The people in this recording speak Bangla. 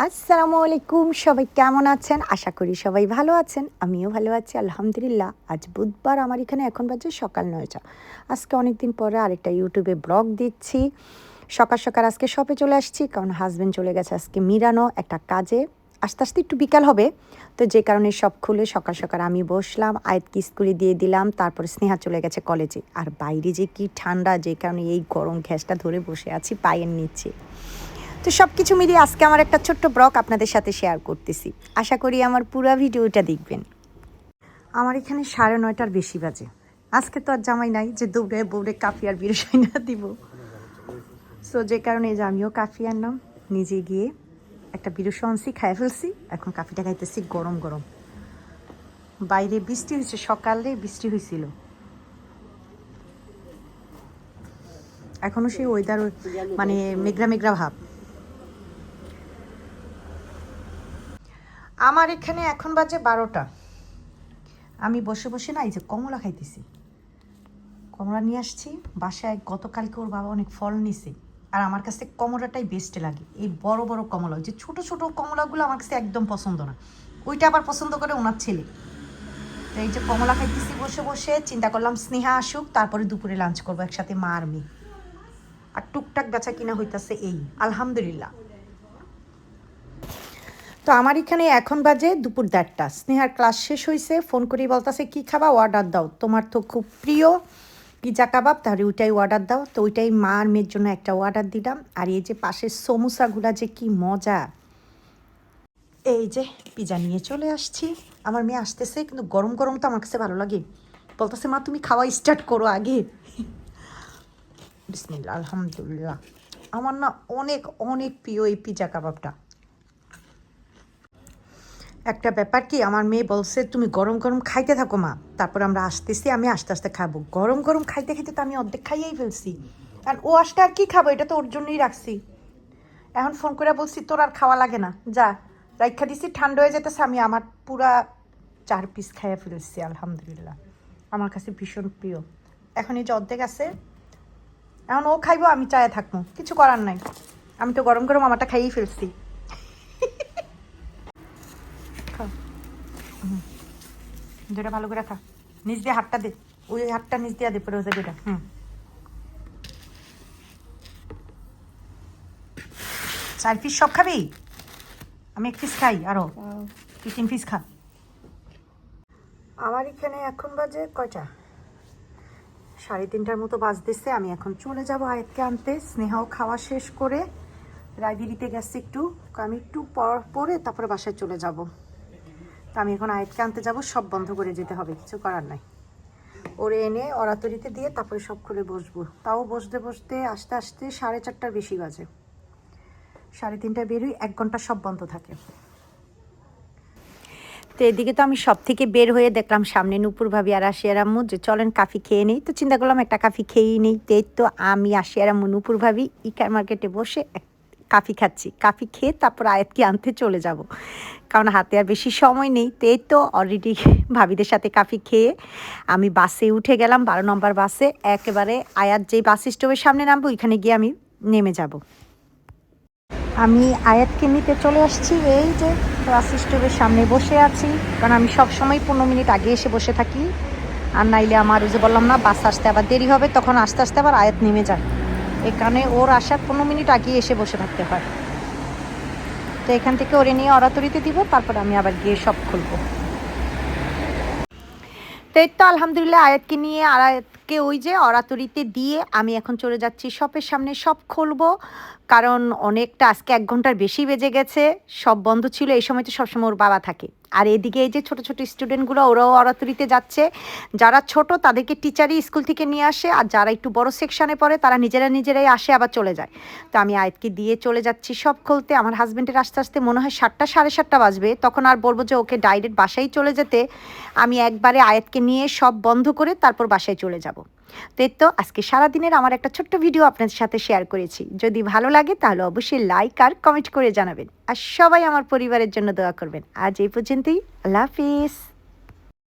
আসসালামু আলাইকুম, সবাই কেমন আছেন? আশা করি সবাই ভালো আছেন, আমিও ভালো আছি, আলহামদুলিল্লাহ। আজ বুধবার, আমার এখানে এখন বাজে সকাল নয়টা। আজকে অনেক দিন পরে আরেকটা ইউটিউবে ব্লগ দিচ্ছি। সকাল সকাল আজকে শপে চলে আসছি, কারণ হাজব্যান্ড চলে গেছে আজকে মিরানো একটা কাজে। আস্তে আস্তে একটু বিকাল হবে, তো যে কারণে সব খুলে সকাল সকাল আমি বসলাম, আয়াতকে স্কুলে দিয়ে দিলাম, তারপরে স্নেহা চলে গেছে কলেজে আর বাইরে যে কি ঠান্ডা, যে কারণে এই গরম ঘ্যাসটা ধরে বসে আছি, পায়ের নিচে। তো সব কিছু মিলিয়ে আজকে আমার একটা ছোট্ট ব্লগ আপনাদের সাথে শেয়ার করতেছি। আশা করি আমার পুরো ভিডিওটা দেখবেন। আমার এখানে সাড়ে নয়টার বেশি বাজে। আজকে তো আর জামাই নাই যে দৌড়ে বৌড়ে কাফি আর বিরসাই না দিব। সো যে কারণে যে আমিও কাফি আনলাম, নিজে গিয়ে একটা বিরস খাই ফেলছি, এখন কাফিটা খাইতেছি গরম গরম। বাইরে বৃষ্টি হয়েছে, সকালে বৃষ্টি হয়েছিল। এখনও সেই ওয়েদার মানে মেঘলা মেঘরা ভাব। আমার এখানে এখন বাজে বারোটা। আমি বসে বসে না এই যে কমলা খাইতেছি। কমলা নিয়ে আসছি, বাসায় গতকালকে ওর বাবা অনেক ফল নিছে। আর আমার কাছে কমলাটাই বেস্ট লাগে। এই বড় বড় কমলা যে ছোট ছোট কমলাগুলো আমার কাছে একদম পছন্দ না। ওইটা আবার পছন্দ করে ওনার ছেলে। তো এই যে কমলা খাইতেছি বসে বসে, চিন্তা করলাম স্নেহা আসুক, তারপরে দুপুরে লাঞ্চ করব একসাথে মা আর মেয়ে। আর টুকটাক বেচা কিনা হইতাছে এই, আলহামদুলিল্লাহ। তো আমার এখানে এখন বাজে দুপুর দেড়টা। স্নেহার ক্লাস শেষ হয়েছে ফোন করেই বলতেছে, কী খাবা? অর্ডার দাও। তোমার তো খুব প্রিয়। পিজা কাবাব? তাহলে ওইটাই অর্ডার দাও। তো ওইটাই মা আর মেয়ের জন্য একটা অর্ডার দিলাম। আর এই যে পাশের সমোসাগুলা যে কি মজা! এই যে পিজা নিয়ে চলে আসছি। আমার মেয়ে আসতেছে, কিন্তু গরম গরম তো আমার কাছে ভালো লাগে। বলতেছে, মা, তুমি খাওয়া স্টার্ট করো আগে। বিসমিল্লা আলহামদুলিল্লাহ। আমার না অনেক অনেক প্রিয় এই পিজা কাবাবটা। একটা ব্যাপার কি, আমার মেয়ে বলছে, তুমি গরম গরম খাইতে থাকো মা। তারপর আমরা আসতেছি, আমি আস্তে আস্তে খাব। গরম গরম খাইতে খাইতে তো আমি অর্ধেক খাইয়েই ফেলছি। আর ও আসতে আর কি খাব, এটা তো ওর জন্যই রাখছি। এখন ফোন করে বলছি, তোর আর খাওয়া লাগে না, যা। রাইখা দিছি, ঠান্ডা হয়ে যেতেছে, আমি আমার পুরা চার পিস খাইয়া ফেলছি, আলহামদুলিল্লাহ। আমার কাছে ভীষণ প্রিয়। এখন এই যে অর্ধেক আছে, এখন ও খাইবো, আমি চায়ে থাকব। কিছু করার নাই। আমি তো গরম গরম আমারটা খাইয়েই ফেলছি খাও হুম। যেটা ভালো করে খা নিচ দিয়ে হাতটা দে। ওই হাতটা নিচ দিয়ে দে পরে হুম। চার পিস সব খাবি? আমি এক পিস খাই আরও। তুই তিন পিস খা। আমার এখানে এখন বাজে কয়টা? সাড়ে তিনটার মতো বাজ বাজতেছে আমি এখন চলে যাব আয়াতকে আনতে। স্নেহাও খাওয়া শেষ করে লাইব্রেরিতে গেছে একটু। আমি একটু পর পরে তারপরে বাসায় চলে যাব। তো আমি এখন আয়াতকে আনতে যাব, সব বন্ধ করে যেতে হবে, কিছু করার নাই। ওরে এনে অরাতরিতে দিয়ে তারপরে সব খুলে বসবো। তাও বসতে বসতে, আস্তে আস্তে সাড়ে চারটার বেশি বাজে। সাড়ে তিনটা বেরোই, এক ঘণ্টা সব বন্ধ থাকে। তো এদিকে তো আমি সব থেকে বের হয়ে দেখলাম সামনে নুপুর ভাবি আর আশিয়ার আম্মু যে চলেন কাফি খেয়ে নেই। তো চিন্তা করলাম একটা কাফি খেয়েই নেই। তো আমি, আশিয়ার আম্মু, নুপুর ভাবি, ইকার মার্কেটে বসে এক কাফি খাচ্ছি। কাফি খেয়ে তারপর আয়াতকে আনতে চলে যাব। কারণ হাতে আর বেশি সময় নেই। তো এই তো অলরেডি ভাবিদের সাথে কাফি খেয়ে আমি বাসে উঠে গেলাম, বারো নম্বর বাসে। একেবারে আয়াত যেই বাস স্টপের সামনে নামবো, ওইখানে গিয়ে আমি নেমে যাব। আমি আয়াতকে নিতে চলে আসছি। এই যে বাস স্টপের সামনে বসে আছি। কারণ আমি সব সময় পনেরো মিনিট আগে এসে বসে থাকি। আর নাইলে আমার ওই যে বললাম না, বাস আসতে আবার দেরি হবে, তখন আস্তে আস্তে আবার আয়াত নেমে যায়। কারণে ওর আসার পনেরো মিনিট আগে এসে বসে থাকতে হয়। তো এখান থেকে ওরে নিয়ে অরাতরিতে দিব, তারপর আমি আবার গিয়ে সব খুলবো। তো এই তো আলহামদুলিল্লাহ, আয়াতকে নিয়ে আয়াতকে ওই যে অরাতরিতে দিয়ে আমি এখন চলে যাচ্ছি, শপের সামনে সব খুলবো। কারণ অনেকটা, আজকে এক ঘণ্টার বেশি বেজে গেছে, সব বন্ধ ছিল, এই সময় তো সবসময় ওর বাবা থাকে। আর এদিকে এই যে ছোট ছোট স্টুডেন্টগুলো ওরাও অরাতরিতে যাচ্ছে। যারা ছোট, তাদেরকে টিচারই স্কুল থেকে নিয়ে আসে, আর যারা একটু বড় সেকশনে পড়ে, তারা নিজেরা নিজেরাই আসে, আবার চলে যায়। তো আমি আয়াতকে দিয়ে চলে যাচ্ছি সব খুলতে। আমার হাজব্যান্ডের আস্তে আস্তে মনে হয় সাতটা, সাড়ে সাতটা বাজবে। তখন আর বলব যে, ওকে ডাইরেক্ট বাসায় চলে যেতে। আমি একবারে আয়াতকে নিয়ে সব বন্ধ করে তারপর বাসায় চলে যাব। তো এর তো, আজকে সারাদিনের আমার একটা ছোট্ট ভিডিও আপনাদের সাথে শেয়ার করেছি। যদি ভালো লাগে তাহলে অবশ্যই লাইক আর কমেন্ট করে জানাবেন। আর সবাই আমার পরিবারের জন্য দোয়া করবেন। আজ এই পর্যন্তই, আল্লাহ হাফিজ।